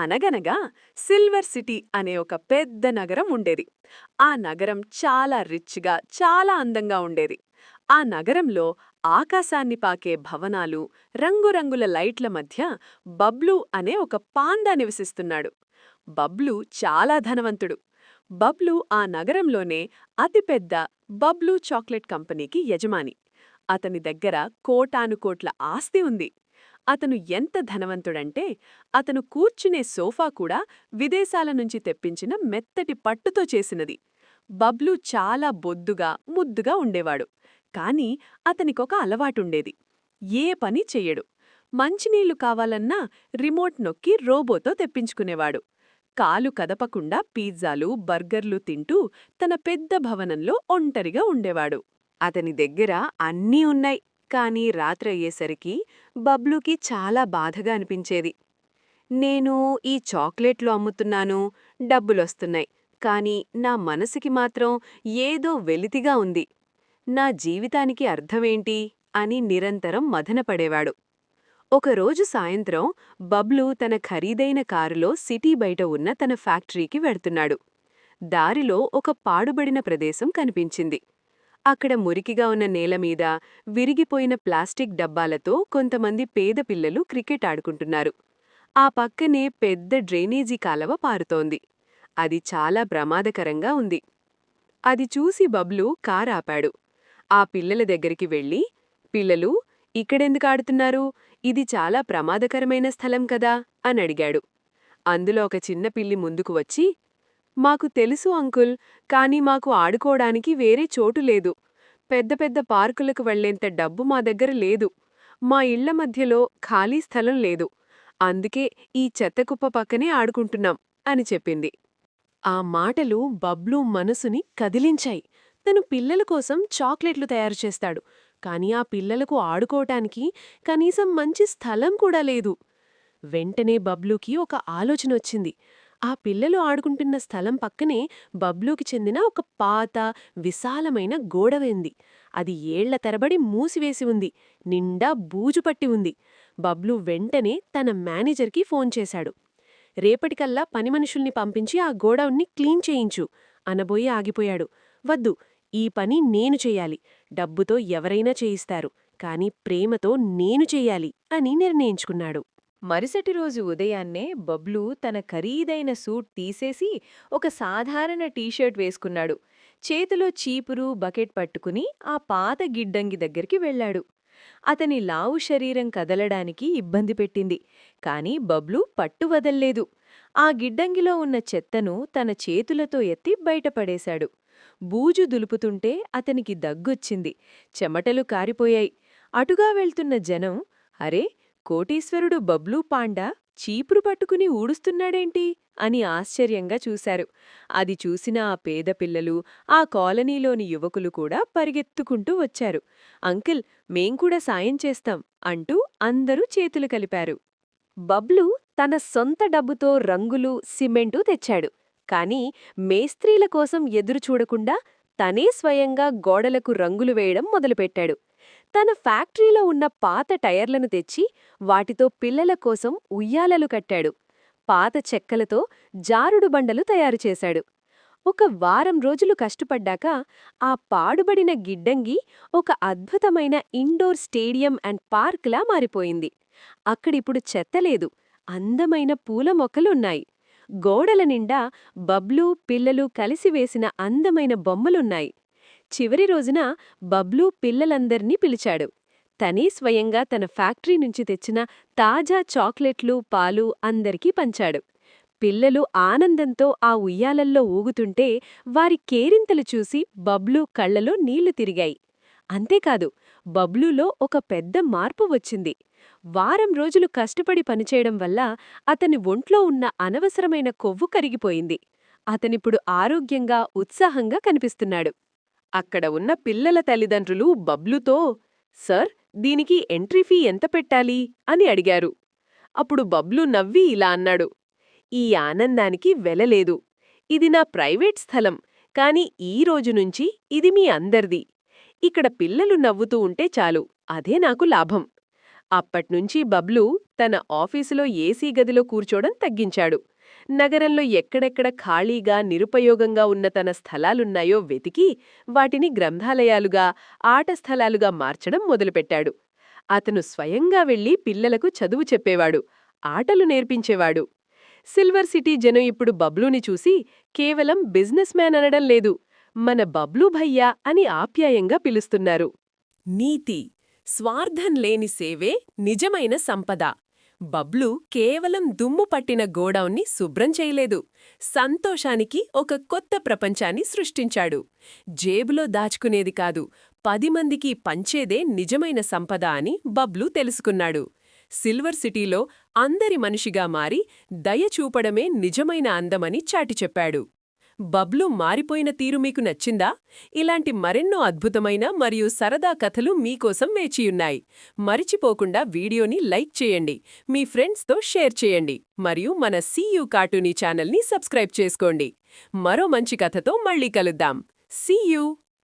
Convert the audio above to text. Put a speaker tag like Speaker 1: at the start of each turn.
Speaker 1: అనగనగా silver city అనే ఒక పెద్ద నగరం ఉండేది. ఆ నగరం చాలా రిచ్గా చాలా అందంగా ఉండేది. ఆ నగరంలో ఆకాశాన్ని పాకే భవనాలు రంగురంగుల లైట్ల మధ్య బబ్లు అనే ఒక పాండా నివసిస్తున్నాడు. బబ్లు చాలా ధనవంతుడు. బబ్లు ఆ నగరంలోనే అతిపెద్ద బబ్లు చాక్లెట్ కంపెనీకి యజమాని. అతని దగ్గర కోటానుకోట్ల ఆస్తి ఉంది. అతను ఎంత ధనవంతుడంటే అతను కూర్చునే సోఫా కూడా విదేశాల నుంచి తెప్పించిన మెత్తటి పట్టుతో చేసినది. బబ్లు చాలా బొద్దుగా ముద్దుగా ఉండేవాడు. కాని అతనికొక అలవాటుండేది. ఏ పని చెయ్యడు. మంచినీళ్ళు కావాలన్నా రిమోట్ నొక్కి రోబోతో తెప్పించుకునేవాడు. కాలు కదపకుండా పిజ్జాలు బర్గర్లు తింటూ తన పెద్ద భవనంలో ఒంటరిగా ఉండేవాడు. అతని దగ్గర అన్నీ ఉన్నాయి. కాని రాత్రయ్యేసరికి బబ్లుకి చాలా బాధగా అనిపించేది. నేను ఈ చాక్లెట్లు అమ్ముతున్నాను డబ్బులొస్తున్నాయి కాని నా మనసుకి మాత్రం ఏదో వెలితిగా ఉంది. నా జీవితానికి అర్థమేంటి? అని నిరంతరం మదనపడేవాడు ఒకరోజు సాయంత్రం బబ్లు తన ఖరీదైన కారులో సిటీ బయట ఉన్న తన ఫ్యాక్టరీకి వెళ్తున్నాడు. దారిలో ఒక పాడుబడిన ప్రదేశం కనిపించింది. అక్కడ మురికిగా ఉన్న నేలమీద విరిగిపోయిన ప్లాస్టిక్ డబ్బాలతో కొంతమంది పేద పిల్లలు క్రికెట్ ఆడుకుంటున్నారు. ఆ పక్కనే పెద్ద డ్రైనేజీ కాలవ పారుతోంది. అది చాలా ప్రమాదకరంగా ఉంది. అది చూసి బబ్లు కారాపాడు ఆ పిల్లల దగ్గరికి వెళ్ళి పిల్లలు ఇక్కడెందుకు ఆడుతున్నారు? ఇది చాలా ప్రమాదకరమైన స్థలం కదా? అని అడిగాడు. అందులో ఒక చిన్న పిల్లి ముందుకు వచ్చి మాకు తెలుసు అంకుల్ కానీ మాకు ఆడుకోవడానికి వేరే చోటు లేదు. పెద్ద పెద్ద పార్కులకు వెళ్ళేంత డబ్బు మా దగ్గర లేదు. మా ఇళ్ళ మధ్యలో ఖాళీ స్థలం లేదు. అందుకే ఈ చెత్తకుప్ప పక్కనే ఆడుకుంటున్నాం అని చెప్పింది. ఆ మాటలు బబ్లు మనసుని కదిలించాయి. తను పిల్లల కోసం చాక్లెట్లు తయారు చేస్తాడు. కాని ఆ పిల్లలకు ఆడుకోవటానికి కనీసం మంచి స్థలం కూడా లేదు. వెంటనే బబ్లూకి ఒక ఆలోచనొచ్చింది. ఆ పిల్లలు ఆడుకుంటున్న స్థలం పక్కనే బబ్లూకి చెందిన ఒక పాత విశాలమైన గోడవేంది అది ఏళ్ళ తరబడి మూసివేసి ఉంది నిండా బూజుపట్టి ఉంది. బబ్లూ వెంటనే తన మేనేజర్కి ఫోన్ చేశాడు. రేపటికల్లా పనిమనుషుల్ని పంపించి ఆ గోడౌన్ని క్లీన్ చేయించు అనబోయి ఆగిపోయాడు. వద్దు ఈ పని నేను చెయ్యాలి డబ్బుతో ఎవరైనా చేయిస్తారు కాని ప్రేమతో నేను చెయ్యాలి అని నిర్ణయించుకున్నాడు.
Speaker 2: మరుసటి రోజు ఉదయాన్నే బబ్లు తన ఖరీదైన సూట్ తీసేసి ఒక సాధారణ టీషర్ట్ వేసుకున్నాడు. చేతిలో చీపురు బకెట్ పట్టుకుని ఆ పాత గిడ్డంగి దగ్గరికి వెళ్ళాడు. అతని లావు శరీరం కదలడానికి ఇబ్బంది పెట్టింది. కాని బబ్లు పట్టు వదల్లేదు. ఆ గిడ్డంగిలో ఉన్న చెత్తను తన చేతులతో ఎత్తి బయటపడేశాడు. బూజు దులుపుతుంటే అతనికి దగ్గొచ్చింది. చెమటలు కారిపోయాయి. అటుగా వెళ్తున్న జనం అరే కోటీశ్వరుడు బబ్లూ పాండా చీపురు పట్టుకుని ఊడుస్తున్నాడేంటి? అని ఆశ్చర్యంగా చూశారు. అది చూసిన ఆ పేద పిల్లలు ఆ కాలనీలోని యువకులు కూడా పరిగెత్తుకుంటూ వచ్చారు. అంకిల్ మేం కూడా సాయం చేస్తాం అంటూ అందరూ చేతులు కలిపారు. బబ్లు తన సొంత డబ్బుతో రంగులు సిమెంటు తెచ్చాడు. కాని మేస్త్రీల కోసం ఎదురుచూడకుండా తనే స్వయంగా గోడలకు రంగులు వేయడం మొదలుపెట్టాడు. తన ఫ్యాక్టరీలో ఉన్న పాత టైర్లను తెచ్చి వాటితో పిల్లల కోసం ఉయ్యాలలు కట్టాడు. పాత చెక్కలతో జారుడు బండలు తయారుచేశాడు ఒక వారం రోజులు కష్టపడ్డాక ఆ పాడుబడిన గిడ్డంగి ఒక అద్భుతమైన ఇండోర్ స్టేడియం అండ్ పార్క్లా మారిపోయింది. అక్కడిప్పుడు చెత్తలేదు అందమైన పూల మొక్కలున్నాయి. గోడల నిండా బబ్లూ పిల్లలు కలిసివేసిన అందమైన బొమ్మలున్నాయి. చివరి రోజున బబ్లూ పిల్లలందర్నీ పిలిచాడు. తనే స్వయంగా తన ఫ్యాక్టరీ నుంచి తెచ్చిన తాజా చాక్లెట్లు పాలు అందరికీ పంచాడు. పిల్లలు ఆనందంతో ఆ ఉయ్యాలల్లో ఊగుతుంటే వారి కేరింతలు చూసి బబ్లూ కళ్ళలో నీళ్ళు తిరిగాయి. అంతేకాదు బబ్లూలో ఒక పెద్ద మార్పు వచ్చింది. వారం రోజులు కష్టపడి పనిచేయడం వల్ల అతని ఒంట్లో ఉన్న అనవసరమైన కొవ్వు కరిగిపోయింది. అతనిప్పుడు ఆరోగ్యంగా ఉత్సాహంగా కనిపిస్తున్నాడు. అక్కడ ఉన్న పిల్లల తల్లిదండ్రులు బబ్లుతో సర్ దీనికి ఎంట్రీ ఫీ ఎంత పెట్టాలి? అని అడిగారు. అప్పుడు బబ్లు నవ్వి ఇలా అన్నాడు ఈ ఆనందానికి వెలలేదు ఇది నా ప్రైవేట్ స్థలం కాని ఈ రోజు నుంచి ఇది మీ అందరిది. ఇక్కడ పిల్లలు నవ్వుతూ ఉంటే చాలు అదే నాకు లాభం. అప్పట్నుంచి బబ్లు తన ఆఫీసులో ఏసీ గదిలో కూర్చోడం తగ్గించాడు. నగరంలో ఎక్కడెక్కడ ఖాళీగా నిరుపయోగంగా ఉన్న తన స్థలాలున్నాయో వెతికి వాటిని గ్రంథాలయాలుగా ఆట స్థలాలుగా మార్చడం మొదలుపెట్టాడు. అతను స్వయంగా వెళ్ళి పిల్లలకు చదువు చెప్పేవాడు ఆటలు నేర్పించేవాడు. సిల్వర్ సిటీ జనం ఇప్పుడు బబ్లూని చూసి కేవలం బిజినెస్ మ్యాన్ అనడం లేదు మన బబ్లూ భయ్యా అని ఆప్యాయంగా పిలుస్తున్నారు.
Speaker 1: నీతి స్వార్థం లేని సేవే నిజమైన సంపద. బబ్లు కేవలం దుమ్ము పట్టిన గోడౌన్ని శుభ్రం చేయలేదు. సంతోషానికి ఒక కొత్త ప్రపంచాన్ని సృష్టించాడు. జేబులో దాచుకునేది కాదు పది మందికి పంచేదే నిజమైన సంపద అని బబ్లు తెలుసుకున్నాడు. సిల్వర్ సిటీలో అందరి మనిషిగా మారి దయ చూపడమే నిజమైన అందమని చాటి చెప్పాడు. బబ్లు మారిపోయిన తీరు మీకు నచ్చిందా? ఇలాంటి మరెన్నో అద్భుతమైన మరియు సరదా కథలు మీకోసం వేచియున్నాయి. మరిచిపోకుండా వీడియోని లైక్ చేయండి మీ ఫ్రెండ్స్తో షేర్ చేయండి మరియు మన సీయూ కార్టూనీ ఛానల్ని సబ్స్క్రైబ్ చేసుకోండి. మరో మంచి కథతో మళ్ళీ కలుద్దాం. సీయూ!